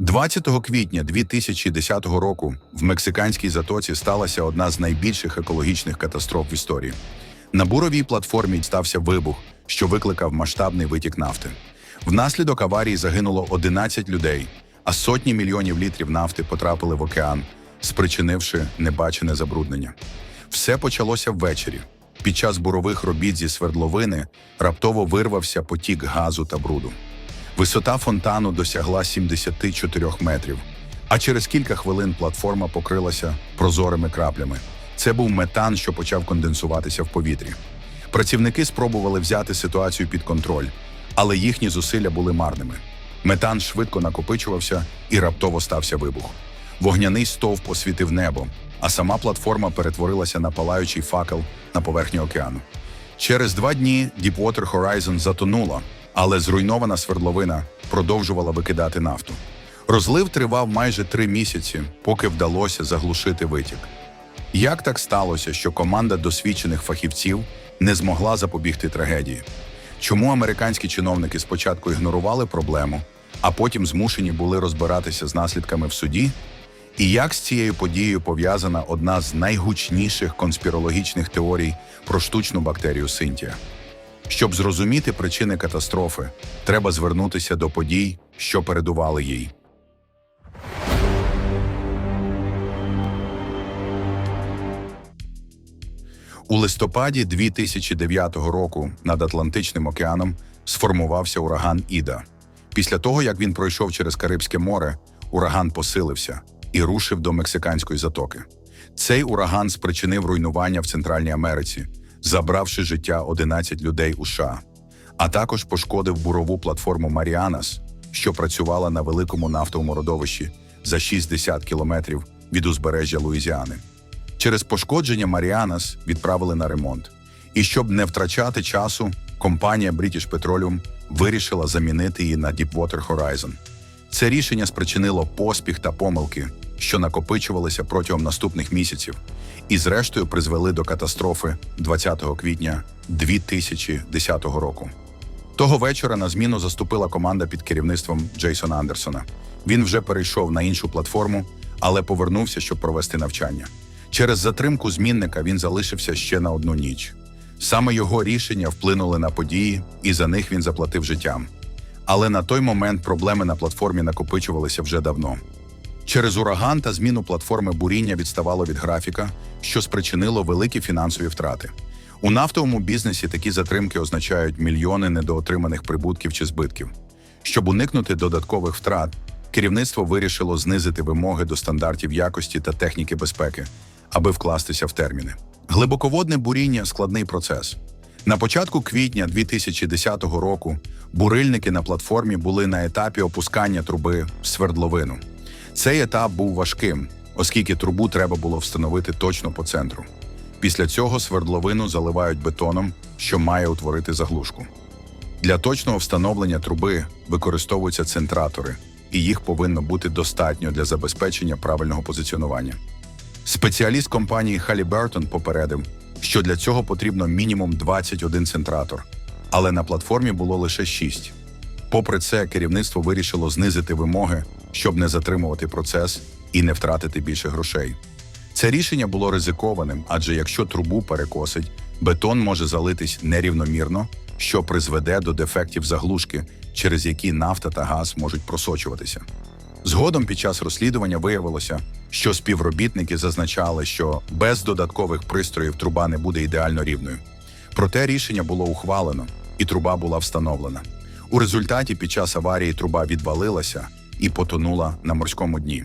20 квітня 2010 року в мексиканській затоці сталася одна з найбільших екологічних катастроф в історії. На буровій платформі стався вибух, що викликав масштабний витік нафти. Внаслідок аварії загинуло 11 людей, а сотні мільйонів літрів нафти потрапили в океан, спричинивши небачене забруднення. Все почалося ввечері. Під час бурових робіт зі свердловини раптово вирвався потік газу та бруду. Висота фонтану досягла 74 метрів, а через кілька хвилин платформа покрилася прозорими краплями. Це був метан, що почав конденсуватися в повітрі. Працівники спробували взяти ситуацію під контроль, але їхні зусилля були марними. Метан швидко накопичувався і раптово стався вибух. Вогняний стовп освітив небо, а сама платформа перетворилася на палаючий факел на поверхні океану. Через два дні Deepwater Horizon затонула, але зруйнована свердловина продовжувала викидати нафту. Розлив тривав майже три місяці, поки вдалося заглушити витік. Як так сталося, що команда досвідчених фахівців не змогла запобігти трагедії? Чому американські чиновники спочатку ігнорували проблему, а потім змушені були розбиратися з наслідками в суді? І як з цією подією пов'язана одна з найгучніших конспірологічних теорій про штучну бактерію Синтія? Щоб зрозуміти причини катастрофи, треба звернутися до подій, що передували їй. У листопаді 2009 року над Атлантичним океаном сформувався ураган Іда. Після того, як він пройшов через Карибське море, ураган посилився і рушив до Мексиканської затоки. Цей ураган спричинив руйнування в Центральній Америці, забравши життя 11 людей у США, а також пошкодив бурову платформу Маріанас, що працювала на великому нафтовому родовищі за 60 кілометрів від узбережжя Луїзіани. Через пошкодження Маріанас відправили на ремонт. І щоб не втрачати часу, компанія British Petroleum вирішила замінити її на Deepwater Horizon. Це рішення спричинило поспіх та помилки, що накопичувалися протягом наступних місяців, і зрештою призвели до катастрофи 20 квітня 2010 року. Того вечора на зміну заступила команда під керівництвом Джейсона Андерсона. Він вже перейшов на іншу платформу, але повернувся, щоб провести навчання. Через затримку змінника він залишився ще на одну ніч. Саме його рішення вплинули на події, і за них він заплатив життям. Але на той момент проблеми на платформі накопичувалися вже давно. Через ураган та зміну платформи буріння відставало від графіка, що спричинило великі фінансові втрати. У нафтовому бізнесі такі затримки означають мільйони недоотриманих прибутків чи збитків. Щоб уникнути додаткових втрат, керівництво вирішило знизити вимоги до стандартів якості та техніки безпеки, аби вкластися в терміни. Глибоководне буріння складний процес. На початку квітня 2010 року бурильники на платформі були на етапі опускання труби в свердловину. Цей етап був важким, оскільки трубу треба було встановити точно по центру. Після цього свердловину заливають бетоном, що має утворити заглушку. Для точного встановлення труби використовуються центратори, і їх повинно бути достатньо для забезпечення правильного позиціонування. Спеціаліст компанії Halliburton попередив, що для цього потрібно мінімум 21 центратор, але на платформі було лише 6. Попри це, керівництво вирішило знизити вимоги, щоб не затримувати процес і не втратити більше грошей. Це рішення було ризикованим, адже якщо трубу перекосить, бетон може залитись нерівномірно, що призведе до дефектів заглушки, через які нафта та газ можуть просочуватися. Згодом під час розслідування виявилося, що співробітники зазначали, що без додаткових пристроїв труба не буде ідеально рівною. Проте рішення було ухвалено, і труба була встановлена. У результаті під час аварії труба відвалилася і потонула на морському дні.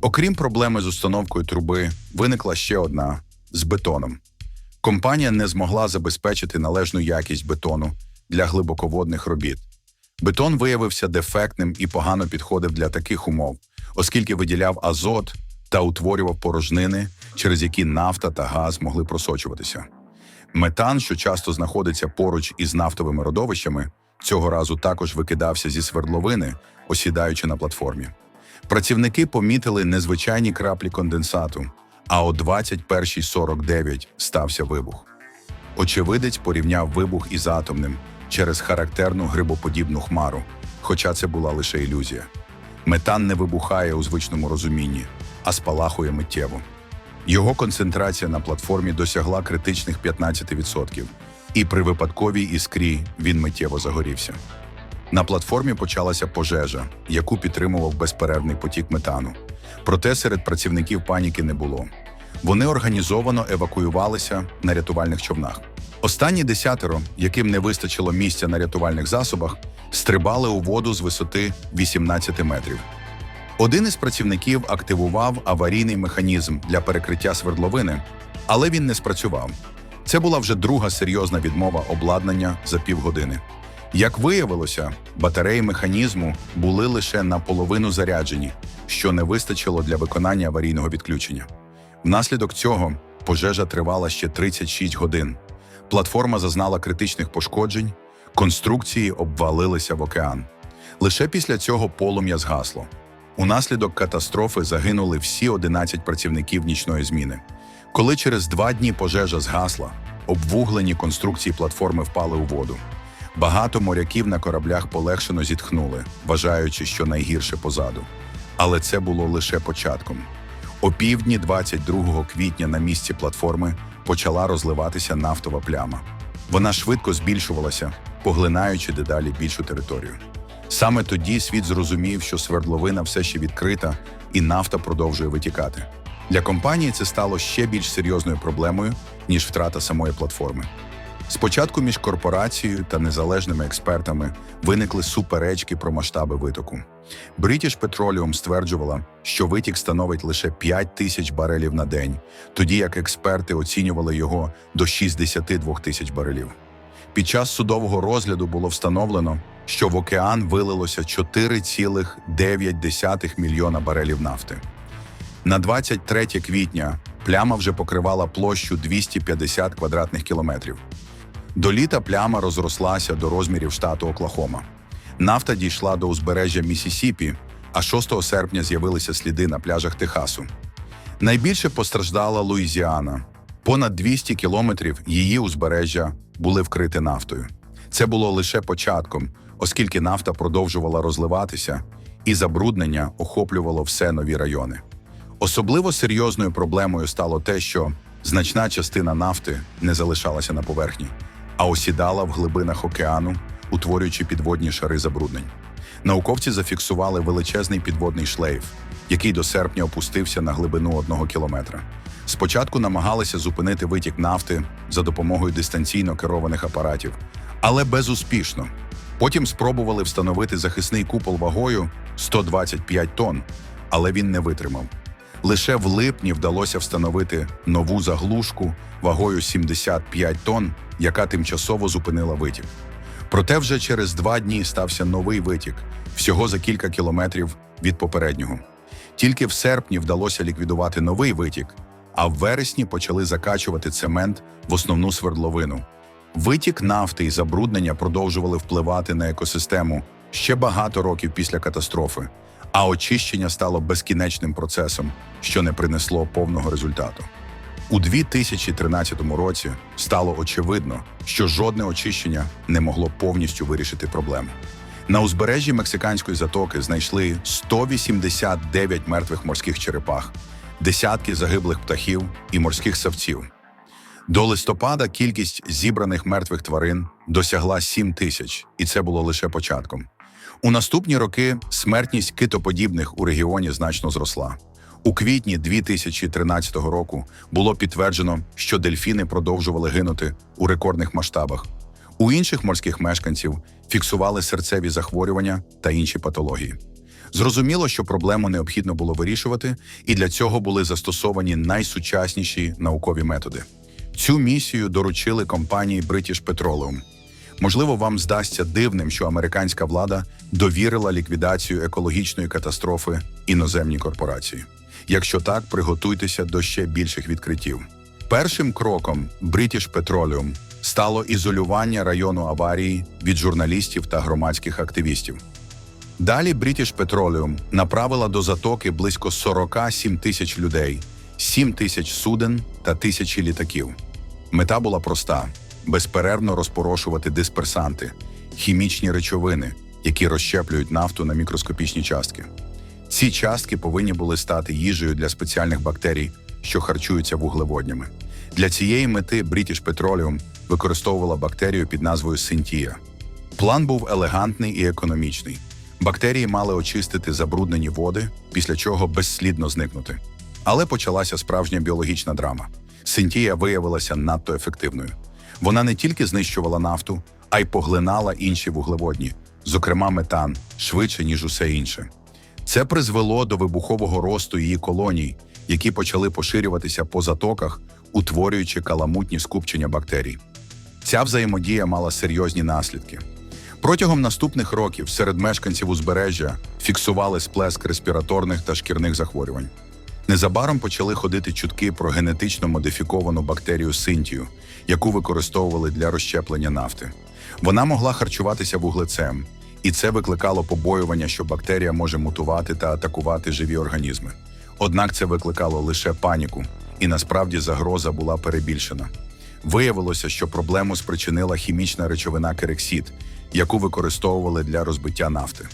Окрім проблеми з установкою труби, виникла ще одна з бетоном. Компанія не змогла забезпечити належну якість бетону для глибоководних робіт. Бетон виявився дефектним і погано підходив для таких умов, оскільки виділяв азот та утворював порожнини, через які нафта та газ могли просочуватися. Метан, що часто знаходиться поруч із нафтовими родовищами, цього разу також викидався зі свердловини, осідаючи на платформі. Працівники помітили незвичайні краплі конденсату, а о 21.49 стався вибух. Очевидець порівняв вибух із атомним через характерну грибоподібну хмару, хоча це була лише ілюзія. Метан не вибухає у звичному розумінні, а спалахує миттєво. Його концентрація на платформі досягла критичних 15%, і при випадковій іскрі він миттєво загорівся. На платформі почалася пожежа, яку підтримував безперервний потік метану. Проте серед працівників паніки не було. Вони організовано евакуювалися на рятувальних човнах. Останні десятеро, яким не вистачило місця на рятувальних засобах, стрибали у воду з висоти 18 метрів. Один із працівників активував аварійний механізм для перекриття свердловини, але він не спрацював. Це була вже друга серйозна відмова обладнання за півгодини. Як виявилося, батареї механізму були лише наполовину заряджені, що не вистачило для виконання аварійного відключення. Внаслідок цього пожежа тривала ще 36 годин. Платформа зазнала критичних пошкоджень, конструкції обвалилися в океан. Лише після цього полум'я згасло. Унаслідок катастрофи загинули всі 11 працівників нічної зміни. Коли через два дні пожежа згасла, обвуглені конструкції платформи впали у воду. Багато моряків на кораблях полегшено зітхнули, вважаючи, що найгірше позаду. Але це було лише початком. О півдні 22 квітня на місці платформи почала розливатися нафтова пляма. Вона швидко збільшувалася, поглинаючи дедалі більшу територію. Саме тоді світ зрозумів, що свердловина все ще відкрита і нафта продовжує витікати. Для компанії це стало ще більш серйозною проблемою, ніж втрата самої платформи. Спочатку між корпорацією та незалежними експертами виникли суперечки про масштаби витоку. British Petroleum стверджувала, що витік становить лише 5 тисяч барелів на день, тоді як експерти оцінювали його до 62 тисяч барелів. Під час судового розгляду було встановлено, що в океан вилилося 4,9 мільйона барелів нафти. На 23 квітня пляма вже покривала площу 250 квадратних кілометрів. До літа пляма розрослася до розмірів штату Оклахома. Нафта дійшла до узбережжя Місісіпі, а 6 серпня з'явилися сліди на пляжах Техасу. Найбільше постраждала Луїзіана. Понад 200 кілометрів її узбережжя були вкриті нафтою. Це було лише початком, оскільки нафта продовжувала розливатися, і забруднення охоплювало все нові райони. Особливо серйозною проблемою стало те, що значна частина нафти не залишалася на поверхні, а осідала в глибинах океану, утворюючи підводні шари забруднень. Науковці зафіксували величезний підводний шлейф, який до серпня опустився на глибину одного кілометра. Спочатку намагалися зупинити витік нафти за допомогою дистанційно керованих апаратів, але безуспішно. Потім спробували встановити захисний купол вагою 125 тонн, але він не витримав. Лише в липні вдалося встановити нову заглушку вагою 75 тонн, яка тимчасово зупинила витік. Проте вже через два дні стався новий витік, всього за кілька кілометрів від попереднього. Тільки в серпні вдалося ліквідувати новий витік, а в вересні почали закачувати цемент в основну свердловину. Витік нафти і забруднення продовжували впливати на екосистему ще багато років після катастрофи, а очищення стало безкінечним процесом, що не принесло повного результату. У 2013 році стало очевидно, що жодне очищення не могло повністю вирішити проблему. На узбережжі Мексиканської затоки знайшли 189 мертвих морських черепах, десятки загиблих птахів і морських савців. До листопада кількість зібраних мертвих тварин досягла 7 тисяч, і це було лише початком. У наступні роки смертність китоподібних у регіоні значно зросла. У квітні 2013 року було підтверджено, що дельфіни продовжували гинути у рекордних масштабах. У інших морських мешканців фіксували серцеві захворювання та інші патології. Зрозуміло, що проблему необхідно було вирішувати, і для цього були застосовані найсучасніші наукові методи. Цю місію доручили компанії British Petroleum. Можливо, вам здасться дивним, що американська влада довірила ліквідацію екологічної катастрофи іноземній корпорації. Якщо так, приготуйтеся до ще більших відкриттів. Першим кроком British Petroleum стало ізолювання району аварії від журналістів та громадських активістів. Далі British Petroleum направила до затоки близько 47 тисяч людей, 7 тисяч суден та тисячі літаків. Мета була проста: безперервно розпорошувати дисперсанти, хімічні речовини, які розщеплюють нафту на мікроскопічні частки. Ці частки повинні були стати їжею для спеціальних бактерій, що харчуються вуглеводнями. Для цієї мети British Petroleum використовувала бактерію під назвою Синтія. План був елегантний і економічний. Бактерії мали очистити забруднені води, після чого безслідно зникнути. Але почалася справжня біологічна драма. Синтія виявилася надто ефективною. Вона не тільки знищувала нафту, а й поглинала інші вуглеводні, зокрема метан, швидше, ніж усе інше. Це призвело до вибухового росту її колоній, які почали поширюватися по затоках, утворюючи каламутні скупчення бактерій. Ця взаємодія мала серйозні наслідки. Протягом наступних років серед мешканців узбережжя фіксували сплеск респіраторних та шкірних захворювань. Незабаром почали ходити чутки про генетично модифіковану бактерію синтію, яку використовували для розщеплення нафти. Вона могла харчуватися вуглецем, і це викликало побоювання, що бактерія може мутувати та атакувати живі організми. Однак це викликало лише паніку, і насправді загроза була перебільшена. Виявилося, що проблему спричинила хімічна речовина керексід, яку використовували для розбиття нафти.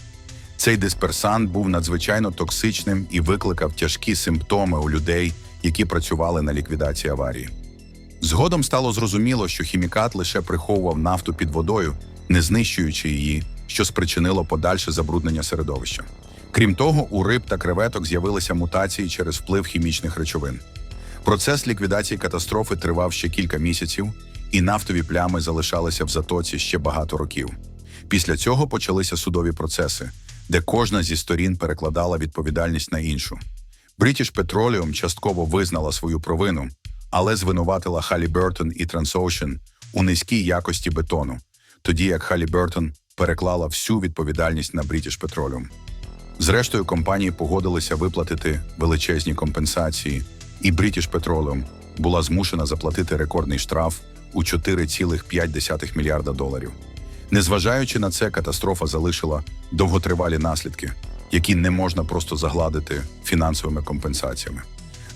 Цей дисперсант був надзвичайно токсичним і викликав тяжкі симптоми у людей, які працювали на ліквідації аварії. Згодом стало зрозуміло, що хімікат лише приховував нафту під водою, не знищуючи її, що спричинило подальше забруднення середовища. Крім того, у риб та креветок з'явилися мутації через вплив хімічних речовин. Процес ліквідації катастрофи тривав ще кілька місяців, і нафтові плями залишалися в затоці ще багато років. Після цього почалися судові процеси, де кожна зі сторін перекладала відповідальність на іншу. British Petroleum частково визнала свою провину, але звинуватила Halliburton і Transocean у низькій якості бетону, тоді як Halliburton переклала всю відповідальність на British Petroleum. Зрештою, компанії погодилися виплатити величезні компенсації, і British Petroleum була змушена заплатити рекордний штраф у 4,5 мільярда доларів. Незважаючи на це, катастрофа залишила довготривалі наслідки, які не можна просто загладити фінансовими компенсаціями.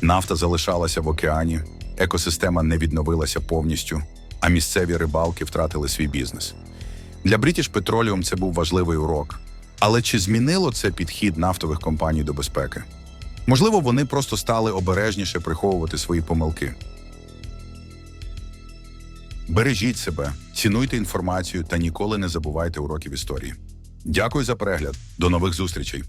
Нафта залишалася в океані, екосистема не відновилася повністю, а місцеві рибалки втратили свій бізнес. Для British Petroleum це був важливий урок. Але чи змінило це підхід нафтових компаній до безпеки? Можливо, вони просто стали обережніше приховувати свої помилки. Бережіть себе, цінуйте інформацію та ніколи не забувайте уроків історії. Дякую за перегляд. До нових зустрічей!